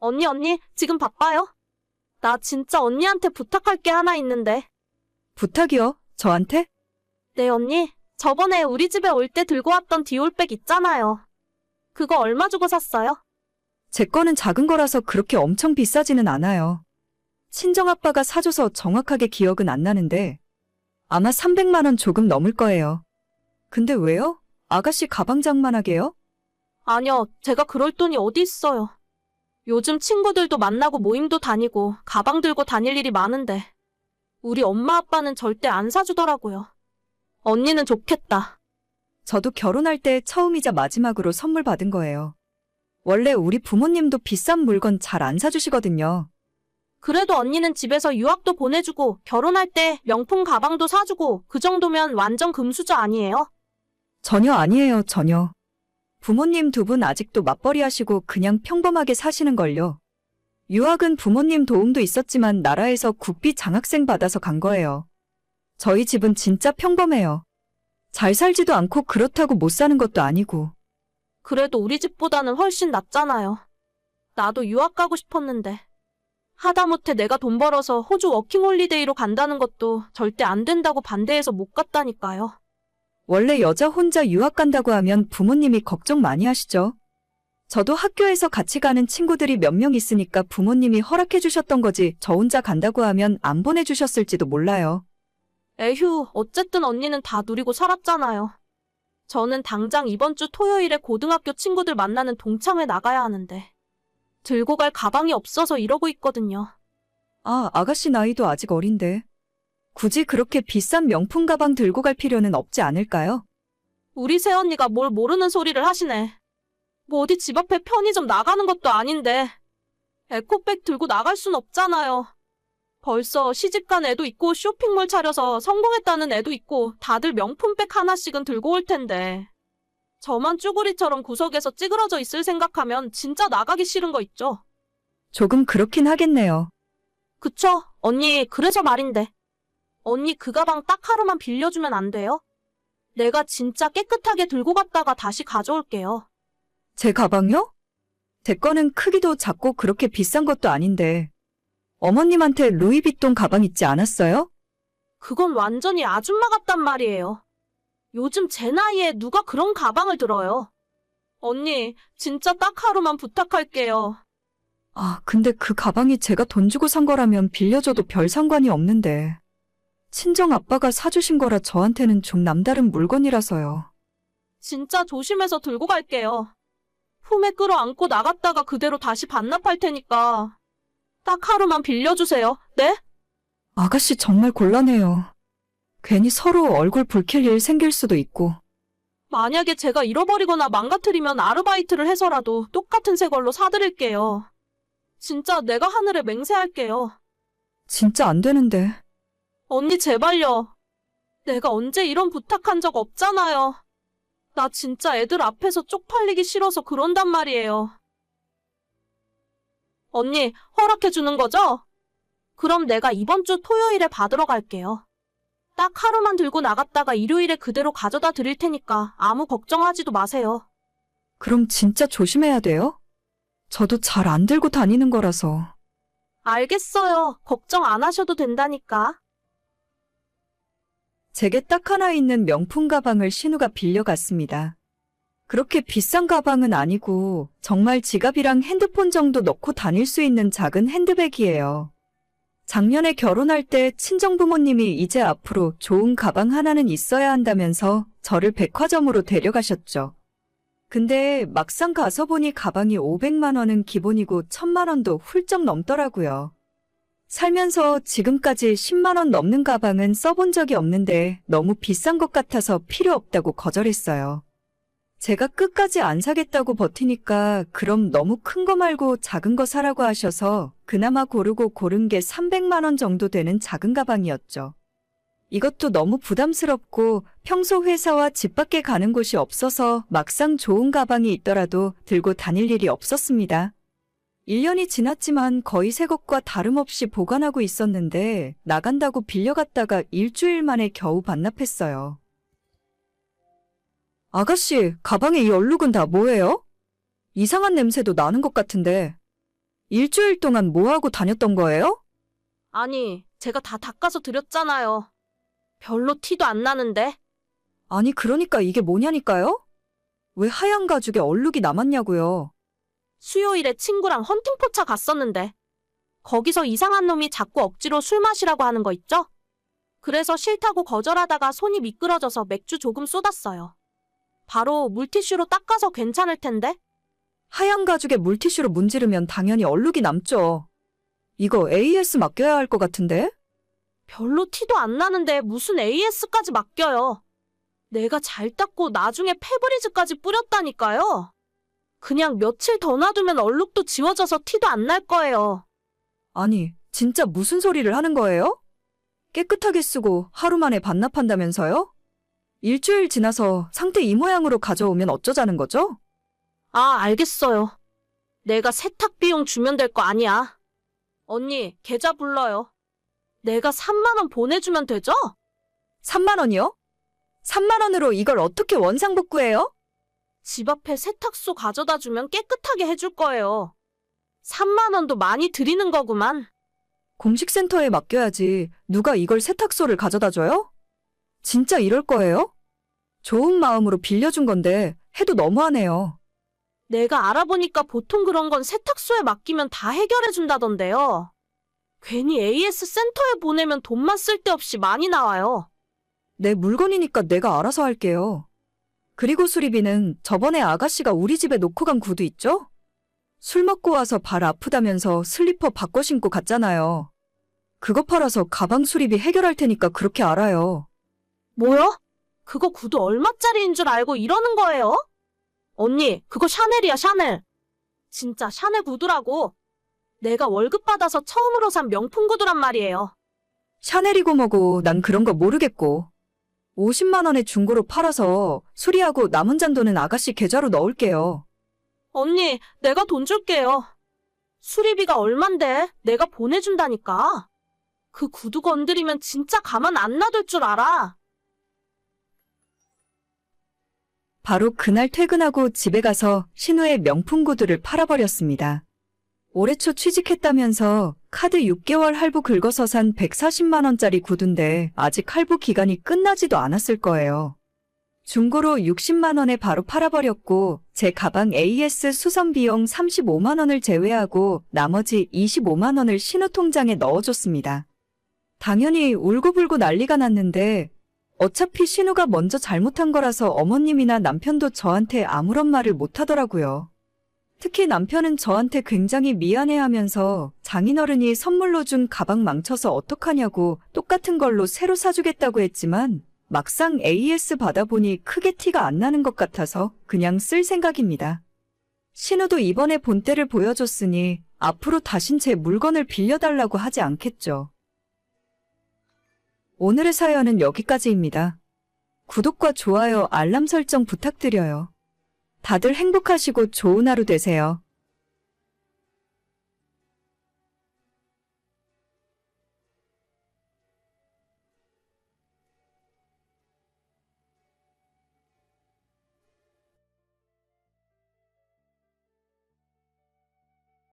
언니, 언니, 지금 바빠요? 나 진짜 언니한테 부탁할 게 하나 있는데. 부탁이요? 저한테? 네, 언니. 저번에 우리 집에 올 때 들고 왔던 디올백 있잖아요. 그거 얼마 주고 샀어요? 제 거는 작은 거라서 그렇게 엄청 비싸지는 않아요. 친정아빠가 사줘서 정확하게 기억은 안 나는데 아마 300만 원 조금 넘을 거예요. 근데 왜요? 아가씨 가방 장만하게요? 아니요, 제가 그럴 돈이 어디 있어요. 요즘 친구들도 만나고 모임도 다니고 가방 들고 다닐 일이 많은데 우리 엄마 아빠는 절대 안 사주더라고요. 언니는 좋겠다. 저도 결혼할 때 처음이자 마지막으로 선물 받은 거예요. 원래 우리 부모님도 비싼 물건 잘 안 사주시거든요. 그래도 언니는 집에서 유학도 보내주고 결혼할 때 명품 가방도 사주고 그 정도면 완전 금수저 아니에요? 전혀 아니에요, 전혀. 부모님 두 분 아직도 맞벌이 하시고 그냥 평범하게 사시는걸요. 유학은 부모님 도움도 있었지만 나라에서 국비 장학생 받아서 간 거예요. 저희 집은 진짜 평범해요. 잘 살지도 않고 그렇다고 못 사는 것도 아니고. 그래도 우리 집보다는 훨씬 낫잖아요. 나도 유학 가고 싶었는데. 하다못해 내가 돈 벌어서 호주 워킹홀리데이로 간다는 것도 절대 안 된다고 반대해서 못 갔다니까요. 원래 여자 혼자 유학 간다고 하면 부모님이 걱정 많이 하시죠. 저도 학교에서 같이 가는 친구들이 몇 명 있으니까 부모님이 허락해 주셨던 거지 저 혼자 간다고 하면 안 보내주셨을지도 몰라요. 에휴, 어쨌든 언니는 다 누리고 살았잖아요. 저는 당장 이번 주 토요일에 고등학교 친구들 만나는 동창회 나가야 하는데. 들고 갈 가방이 없어서 이러고 있거든요. 아, 아가씨 나이도 아직 어린데. 굳이 그렇게 비싼 명품 가방 들고 갈 필요는 없지 않을까요? 우리 새언니가 뭘 모르는 소리를 하시네. 뭐 어디 집 앞에 편의점 나가는 것도 아닌데. 에코백 들고 나갈 순 없잖아요. 벌써 시집간 애도 있고 쇼핑몰 차려서 성공했다는 애도 있고 다들 명품백 하나씩은 들고 올 텐데. 저만 쭈구리처럼 구석에서 찌그러져 있을 생각하면 진짜 나가기 싫은 거 있죠? 조금 그렇긴 하겠네요. 그쵸? 언니, 그래서 말인데. 언니 그 가방 딱 하루만 빌려주면 안 돼요? 내가 진짜 깨끗하게 들고 갔다가 다시 가져올게요. 제 가방요? 제 거는 크기도 작고 그렇게 비싼 것도 아닌데. 어머님한테 루이비통 가방 있지 않았어요? 그건 완전히 아줌마 같단 말이에요. 요즘 제 나이에 누가 그런 가방을 들어요? 언니, 진짜 딱 하루만 부탁할게요. 아, 근데 그 가방이 제가 돈 주고 산 거라면 빌려줘도 별 상관이 없는데. 친정 아빠가 사주신 거라 저한테는 좀 남다른 물건이라서요. 진짜 조심해서 들고 갈게요. 품에 끌어안고 나갔다가 그대로 다시 반납할 테니까. 딱 하루만 빌려주세요. 네? 아가씨 정말 곤란해요. 괜히 서로 얼굴 붉힐 일 생길 수도 있고. 만약에 제가 잃어버리거나 망가뜨리면 아르바이트를 해서라도 똑같은 새 걸로 사드릴게요. 진짜 내가 하늘에 맹세할게요. 진짜 안 되는데. 언니 제발요. 내가 언제 이런 부탁한 적 없잖아요. 나 진짜 애들 앞에서 쪽팔리기 싫어서 그런단 말이에요. 언니, 허락해 주는 거죠? 그럼 내가 이번 주 토요일에 받으러 갈게요. 딱 하루만 들고 나갔다가 일요일에 그대로 가져다 드릴 테니까 아무 걱정하지도 마세요. 그럼 진짜 조심해야 돼요? 저도 잘 안 들고 다니는 거라서. 알겠어요. 걱정 안 하셔도 된다니까. 제게 딱 하나 있는 명품 가방을 신우가 빌려갔습니다. 그렇게 비싼 가방은 아니고 정말 지갑이랑 핸드폰 정도 넣고 다닐 수 있는 작은 핸드백이에요. 작년에 결혼할 때 친정부모님이 이제 앞으로 좋은 가방 하나는 있어야 한다면서 저를 백화점으로 데려가셨죠. 근데 막상 가서 보니 가방이 500만 원은 기본이고 1000만 원도 훌쩍 넘더라고요. 살면서 지금까지 10만 원 넘는 가방은 써본 적이 없는데 너무 비싼 것 같아서 필요 없다고 거절했어요. 제가 끝까지 안 사겠다고 버티니까 그럼 너무 큰 거 말고 작은 거 사라고 하셔서 그나마 고르고 고른 게 300만 원 정도 되는 작은 가방이었죠. 이것도 너무 부담스럽고 평소 회사와 집 밖에 가는 곳이 없어서 막상 좋은 가방이 있더라도 들고 다닐 일이 없었습니다. 1년이 지났지만 거의 새 것과 다름없이 보관하고 있었는데 나간다고 빌려갔다가 일주일 만에 겨우 반납했어요. 아가씨, 가방에 이 얼룩은 다 뭐예요? 이상한 냄새도 나는 것 같은데. 일주일 동안 뭐 하고 다녔던 거예요? 아니, 제가 다 닦아서 드렸잖아요. 별로 티도 안 나는데. 아니, 그러니까 이게 뭐냐니까요? 왜 하얀 가죽에 얼룩이 남았냐고요. 수요일에 친구랑 헌팅포차 갔었는데. 거기서 이상한 놈이 자꾸 억지로 술 마시라고 하는 거 있죠? 그래서 싫다고 거절하다가 손이 미끄러져서 맥주 조금 쏟았어요. 바로 물티슈로 닦아서 괜찮을 텐데? 하얀 가죽에 물티슈로 문지르면 당연히 얼룩이 남죠. 이거 AS 맡겨야 할 것 같은데? 별로 티도 안 나는데 무슨 AS까지 맡겨요. 내가 잘 닦고 나중에 페브리즈까지 뿌렸다니까요. 그냥 며칠 더 놔두면 얼룩도 지워져서 티도 안 날 거예요. 아니, 진짜 무슨 소리를 하는 거예요? 깨끗하게 쓰고 하루 만에 반납한다면서요? 일주일 지나서 상태 이 모양으로 가져오면 어쩌자는 거죠? 아, 알겠어요. 내가 세탁 비용 주면 될 거 아니야. 언니, 계좌 불러요. 내가 3만원 보내주면 되죠? 3만 원이요? 3만 원으로 이걸 어떻게 원상복구해요? 집 앞에 세탁소 가져다 주면 깨끗하게 해줄 거예요. 3만 원도 많이 드리는 거구만. 공식센터에 맡겨야지 누가 이걸 세탁소를 가져다 줘요? 진짜 이럴 거예요? 좋은 마음으로 빌려준 건데 해도 너무하네요. 내가 알아보니까 보통 그런 건 세탁소에 맡기면 다 해결해 준다던데요. 괜히 AS 센터에 보내면 돈만 쓸데없이 많이 나와요. 내 물건이니까 내가 알아서 할게요. 그리고 수리비는 저번에 아가씨가 우리 집에 놓고 간 구두 있죠? 술 먹고 와서 발 아프다면서 슬리퍼 바꿔 신고 갔잖아요. 그거 팔아서 가방 수리비 해결할 테니까 그렇게 알아요. 뭐요? 그거 구두 얼마짜리인 줄 알고 이러는 거예요? 언니, 그거 샤넬이야, 샤넬. 진짜 샤넬 구두라고. 내가 월급 받아서 처음으로 산 명품 구두란 말이에요. 샤넬이고 뭐고 난 그런 거 모르겠고. 50만 원에 중고로 팔아서 수리하고 남은 잔돈은 아가씨 계좌로 넣을게요. 언니, 내가 돈 줄게요. 수리비가 얼만데 내가 보내준다니까. 그 구두 건드리면 진짜 가만 안 놔둘 줄 알아. 바로 그날 퇴근하고 집에 가서 신우의 명품 구두를 팔아버렸습니다. 올해 초 취직했다면서 카드 6개월 할부 긁어서 산 140만원짜리 구두인데 아직 할부 기간이 끝나지도 않았을 거예요. 중고로 60만원에 바로 팔아버렸고 제 가방 AS 수선 비용 35만원을 제외하고 나머지 25만원을 신우 통장에 넣어줬습니다. 당연히 울고불고 난리가 났는데 어차피 신우가 먼저 잘못한 거라서 어머님이나 남편도 저한테 아무런 말을 못 하더라고요. 특히 남편은 저한테 굉장히 미안해 하면서 장인어른이 선물로 준 가방 망쳐서 어떡하냐고 똑같은 걸로 새로 사주겠다고 했지만 막상 AS 받아보니 크게 티가 안 나는 것 같아서 그냥 쓸 생각입니다. 신우도 이번에 본때를 보여줬으니 앞으로 다신 제 물건을 빌려달라고 하지 않겠죠. 오늘의 사연은 여기까지입니다. 구독과 좋아요, 알람 설정 부탁드려요. 다들 행복하시고 좋은 하루 되세요.